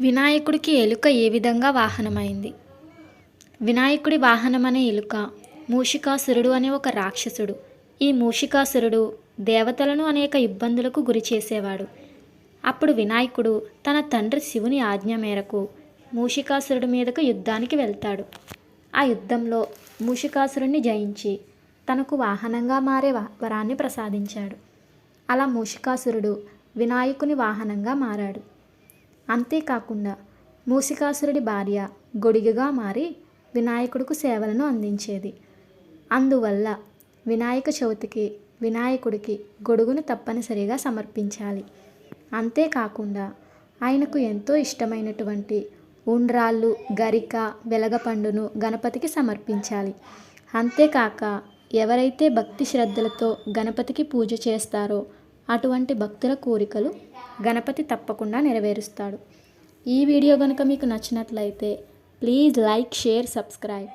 వినాయకుడికి ఎలుక ఏ విధంగా వాహనమైంది? వినాయకుడి వాహనమనే ఎలుక మూషికాసురుడు అనే ఒక రాక్షసుడు. ఈ మూషికాసురుడు దేవతలను అనేక ఇబ్బందులకు గురి చేసేవాడు. అప్పుడు వినాయకుడు తన తండ్రి శివుని ఆజ్ఞ మేరకు మూషికాసురుడి మీదకు యుద్ధానికి వెళ్తాడు. ఆ యుద్ధంలో మూషికాసురుణ్ణి జయించి తనకు వాహనంగా మారే వరాన్ని ప్రసాదించాడు. అలా మూషికాసురుడు వినాయకుని వాహనంగా మారాడు. అంతేకాకుండా మూసికాసురుడి భార్య గొడిగగా మారి వినాయకుడికి సేవలను అందించేది. అందువల్ల వినాయక చవితికి వినాయకుడికి గొడుగును తప్పనిసరిగా సమర్పించాలి. అంతేకాకుండా ఆయనకు ఎంతో ఇష్టమైనటువంటి ఉండ్రాళ్ళు గరిక వెలగపండును గణపతికి సమర్పించాలి. అంతేకాక ఎవరైతే భక్తి శ్రద్ధలతో గణపతికి పూజ చేస్తారో అటువంటి భక్తుల కోరికలు గణపతి తప్పకుండా నెరవేరుస్తాడు. ఈ వీడియో కనుక మీకు నచ్చినట్లయితే ప్లీజ్ లైక్ షేర్ సబ్స్క్రైబ్.